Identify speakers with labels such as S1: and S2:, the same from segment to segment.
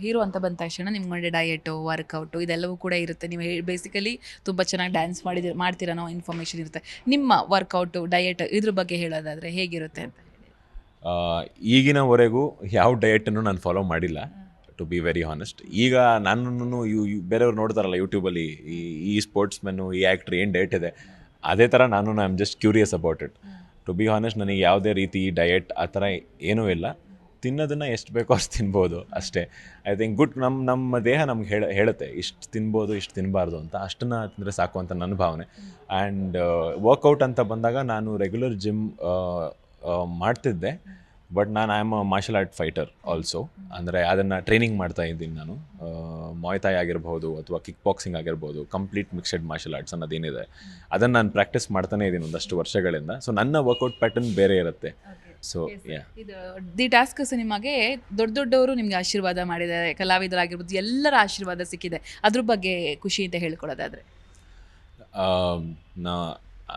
S1: Hero ಅಂತ ಬಂದ ತಕ್ಷಣ ನಿಮ್ಗೆ ಡಯಟು ವರ್ಕೌಟು ಇದೆಲ್ಲವೂ ಕೂಡ ಇರುತ್ತೆ. ನೀವು ಬೇಸಿಕಲಿ ತುಂಬ ಚೆನ್ನಾಗಿ ಡ್ಯಾನ್ಸ್ ಮಾಡಿದ ಮಾಡ್ತೀರ ಅನ್ನೋ ಇನ್ಫಾರ್ಮೇಷನ್ ಇರುತ್ತೆ. ನಿಮ್ಮ ವರ್ಕೌಟು ಡಯಟ್ ಇದ್ರ ಬಗ್ಗೆ ಹೇಳೋದಾದರೆ ಹೇಗಿರುತ್ತೆ ಅಂತ
S2: ಈಗಿನವರೆಗೂ ಯಾವ ಡಯಟನ್ನು ನಾನು ಫಾಲೋ ಮಾಡಿಲ್ಲ ಟು ಬಿ ವೆರಿ ಹಾನೆಸ್ಟ್ ಈಗ ನಾನು ಯು ಯು- ಬೇರೆಯವ್ರು ನೋಡ್ತಾರಲ್ಲ ಯೂಟ್ಯೂಬಲ್ಲಿ ಈ ಈ ಸ್ಪೋರ್ಟ್ಸ್ ಮೆನು ಈ ಆ್ಯಕ್ಟ್ರ್ ಏನು ಡಯಟ್ ಇದೆ ಅದೇ ಥರ ನಾನು I am just curious about it to be honest ನನಗೆ ಯಾವುದೇ ರೀತಿ ಡಯಟ್ ಆ ಥರ ಏನೂ ಇಲ್ಲ. ತಿನ್ನೋದನ್ನು ಎಷ್ಟು ಬೇಕೋ ಅಷ್ಟು ತಿನ್ಬೋದು ಅಷ್ಟೇ. ಐ ಥಿಂಕ್ ಗುಡ್ ನಮ್ಮ ನಮ್ಮ ದೇಹ ನಮ್ಗೆ ಹೇಳ, ಹೇಳುತ್ತೆ, ಇಷ್ಟು ತಿನ್ಬೋದು, ಇಷ್ಟು ತಿನ್ನಬಾರ್ದು ಅಂತ. ಅಷ್ಟನ್ನು ತಿಂದರೆ ಸಾಕು ಅಂತ ನನ್ನ ಭಾವನೆ. ಆ್ಯಂಡ್ ವರ್ಕೌಟ್ ಅಂತ ಬಂದಾಗ ನಾನು ರೆಗ್ಯುಲರ್ ಜಿಮ್ ಮಾಡ್ತಿದ್ದೆ. ಬಟ್ ನಾನು I am a martial art fighter also ಅಂದರೆ ಅದನ್ನು ಟ್ರೈನಿಂಗ್ ಮಾಡ್ತಾ ಇದ್ದೀನಿ ನಾನು. ಮೊಯ್ತಾಯಿ ಆಗಿರ್ಬೋದು ಅಥವಾ ಕಿಕ್ ಬಾಕ್ಸಿಂಗ್ ಆಗಿರ್ಬೋದು ಕಂಪ್ಲೀಟ್ ಮಿಕ್ಸೆಡ್ ಮಾರ್ಷಲ್ ಆರ್ಟ್ಸ್ ಅನ್ನೋದೇನಿದೆ. ಅದನ್ನು ನಾನು ಪ್ರಾಕ್ಟೀಸ್ ಮಾಡ್ತಾನೆ ಇದ್ದೀನಿ ಒಂದಷ್ಟು ವರ್ಷಗಳಿಂದ. ಸೊ ನನ್ನ ವರ್ಕೌಟ್ ಪ್ಯಾಟರ್ನ್ ಬೇರೆ ಇರುತ್ತೆ. ಸೊ ಯಾ
S1: ಇದು ದಿ ಟಾಸ್ಕ್ ಸಿನಿಮಾಗೆ ದೊಡ್ಡ ದೊಡ್ಡವರು ನಿಮಗೆ ಆಶೀರ್ವಾದ ಮಾಡಿದ್ದಾರೆ ಕಲಾವಿದರಾಗಿರ್ಬೋದು ಎಲ್ಲರ ಆಶೀರ್ವಾದ ಸಿಕ್ಕಿದೆ. ಅದ್ರ ಬಗ್ಗೆ ಖುಷಿ ಅಂತ ಹೇಳ್ಕೊಳ್ಳೋದಾದ್ರೆ.
S2: ನಾ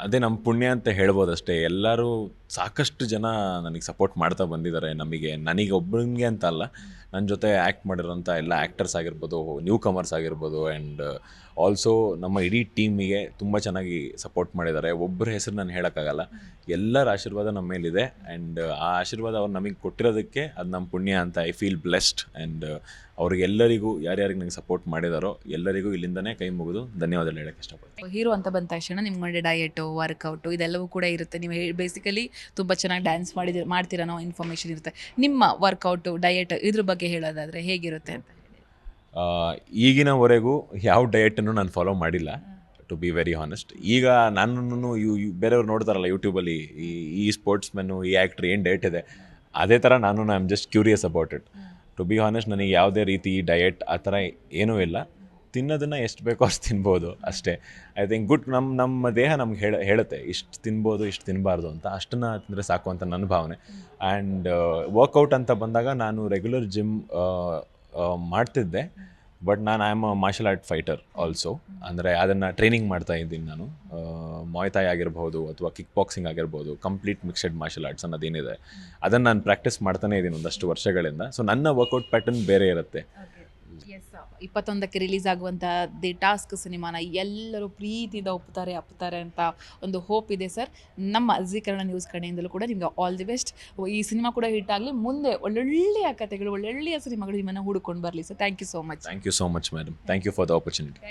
S2: ಅದೇ ನಮ್ಮ ಪುಣ್ಯ ಅಂತ ಹೇಳ್ಬೋದು ಅಷ್ಟೇ ಎಲ್ಲರೂ ಸಾಕಷ್ಟು ಜನ ನನಗೆ ಸಪೋರ್ಟ್ ಮಾಡ್ತಾ ಬಂದಿದ್ದಾರೆ ನಮಗೆ ನನಗೆ ಒಬ್ಬನಿಗೆ ಅಂತ ಅಲ್ಲ. ನನ್ನ ಜೊತೆ ಆ್ಯಕ್ಟ್ ಮಾಡಿರೋಂಥ ಎಲ್ಲ ಆ್ಯಕ್ಟರ್ಸ್ ಆಗಿರ್ಬೋದು ನ್ಯೂ ಕಮರ್ಸ್ ಆಗಿರ್ಬೋದು ಆ್ಯಂಡ್ ಆಲ್ಸೋ ನಮ್ಮ ಇಡೀ ಟೀಮಿಗೆ ತುಂಬ ಚೆನ್ನಾಗಿ ಸಪೋರ್ಟ್ ಮಾಡಿದ್ದಾರೆ. ಒಬ್ಬರ ಹೆಸರು ನಾನು ಹೇಳೋಕ್ಕಾಗಲ್ಲ. ಎಲ್ಲರ ಆಶೀರ್ವಾದ ನಮ್ಮ ಮೇಲಿದೆ ಆ್ಯಂಡ್ ಆ ಆಶೀರ್ವಾದ ಅವ್ರು ನಮಗೆ ಕೊಟ್ಟಿರೋದಕ್ಕೆ ಅದು ನಮ್ಮ ಪುಣ್ಯ ಅಂತ ಐ ಫೀಲ್ ಬ್ಲೆಸ್ಡ್ ಆ್ಯಂಡ್ ಅವ್ರಿಗೆಲ್ಲರಿಗೂ ಯಾರ್ಯಾರಿಗೆ ನನಗೆ ಸಪೋರ್ಟ್ ಮಾಡಿದಾರೋ ಎಲ್ಲರಿಗೂ ಇಲ್ಲಿಂದನೇ ಕೈ ಮುಗಿದು ಧನ್ಯವಾದ ಹೇಳಕ್ಕೆ ಇಷ್ಟಪಡ್ತೀನಿ.
S1: ಹೀರೋ ಅಂತ ಬಂದ ತಕ್ಷಣ ನಿಮ್ಗೆ ಡಯಟು ವರ್ಕೌಟು ಇದೆಲ್ಲವೂ ಕೂಡ ಇರುತ್ತೆ. ನೀವು ಬೇಸಿಕಲಿ ತುಂಬ ಚೆನ್ನಾಗಿ ಡ್ಯಾನ್ಸ್ ಮಾಡಿದ, ಮಾಡ್ತೀರ ಇನ್ಫಾರ್ಮೇಷನ್ ಇರುತ್ತೆ. ನಿಮ್ಮ ವರ್ಕೌಟು ಡಯಟ್ ಇದ್ರ ಬಗ್ಗೆ ಹೇಳೋದಾದರೆ ಹೇಗಿರುತ್ತೆ ಅಂತ
S2: ಈಗಿನವರೆಗೂ ಯಾವ ಡಯೆಟನ್ನು ನಾನು ಫಾಲೋ ಮಾಡಿಲ್ಲ ಟು ಬಿ ವೆರಿ ಹಾನೆಸ್ಟ್ ಈಗ ನಾನು ಯು- ಬೇರೆಯವ್ರು ನೋಡ್ತಾರಲ್ಲ ಯೂಟ್ಯೂಬಲ್ಲಿ ಈ ಈ ಸ್ಪೋರ್ಟ್ಸ್ ಮೆನು ಈ ಆ್ಯಕ್ಟ್ರ್ ಏನು ಡಯಟ್ ಇದೆ, ಅದೇ ಥರ ನಾನು I am just curious about it to be honest ನನಗೆ ಯಾವುದೇ ರೀತಿ ಡಯಟ್ ಆ ಥರ ಏನೂ ಇಲ್ಲ. ತಿನ್ನೋದನ್ನು ಎಷ್ಟು ಬೇಕೋ ಅಷ್ಟು ತಿನ್ಬೋದು ಅಷ್ಟೇ. ಐ ಥಿಂಕ್ ಗುಡ್ ನಮ್ಮ ನಮ್ಮ ದೇಹ ನಮ್ಗೆ ಹೇಳ, ಹೇಳುತ್ತೆ, ಇಷ್ಟು ತಿನ್ಬೋದು, ಇಷ್ಟು ತಿನ್ನಬಾರ್ದು ಅಂತ. ಅಷ್ಟನ್ನು ತಿಂದರೆ ಸಾಕು ಅಂತ ನನ್ನ ಭಾವನೆ. ಆ್ಯಂಡ್ ವರ್ಕೌಟ್ ಅಂತ ಬಂದಾಗ ನಾನು ರೆಗ್ಯುಲರ್ ಜಿಮ್ ಮಾಡ್ತಿದ್ದೆ. ಬಟ್ ನಾನು I am a martial art fighter also ಅಂದರೆ ಅದನ್ನು ಟ್ರೈನಿಂಗ್ ಮಾಡ್ತಾ ಇದ್ದೀನಿ ನಾನು. ಮೊಯ್ತಾಯಿ ಆಗಿರ್ಬೋದು ಅಥವಾ ಕಿಕ್ ಬಾಕ್ಸಿಂಗ್ ಆಗಿರ್ಬೋದು ಕಂಪ್ಲೀಟ್ ಮಿಕ್ಸೆಡ್ ಮಾರ್ಷಲ್ ಆರ್ಟ್ಸ್ ಅನ್ನೋದೇನಿದೆ. ಅದನ್ನು ನಾನು ಪ್ರಾಕ್ಟೀಸ್ ಮಾಡ್ತಾನೆ ಇದ್ದೀನಿ ಒಂದಷ್ಟು ವರ್ಷಗಳಿಂದ. ಸೊ ನನ್ನ ವರ್ಕೌಟ್ ಪ್ಯಾಟರ್ನ್ ಬೇರೆ ಇರುತ್ತೆ.
S1: ಇಪ್ಪತ್ತೊಂದಕ್ಕೆ ರಿಲೀಸ್ ಆಗುವಂತಹ ದಿ ಟಾಸ್ಕ್ ಸಿನಿಮಾನ ಎಲ್ಲರೂ ಪ್ರೀತಿಯಿಂದ ಒಪ್ಪುತ್ತಾರೆ ಅಪ್ಪುತ್ತಾರೆ ಅಂತ ಒಂದು ಹೋಪ್ ಇದೆ ಸರ್ ನಮ್ಮ ಅಜೀಕರಣ ನ್ಯೂಸ್ ಕಡೆಯಿಂದಲೂ ಕೂಡ ನಿಮಗೆ ಆಲ್ ದಿ ಬೆಸ್ಟ್ ಈ ಸಿನಿಮಾ ಕೂಡ ಹಿಟ್ ಆಗಲಿ ಮುಂದೆ ಒಳ್ಳೊಳ್ಳೆಯ ಕಥೆಗಳು ಒಳ್ಳೊಳ್ಳೆಯ ಸಿನಿಮಾಗಳು ನಿಮ್ಮನ್ನು ಹುಡುಕೊಂಡು ಬರಲಿ sir thank you so much
S2: thank you so much madam thank you for the opportunity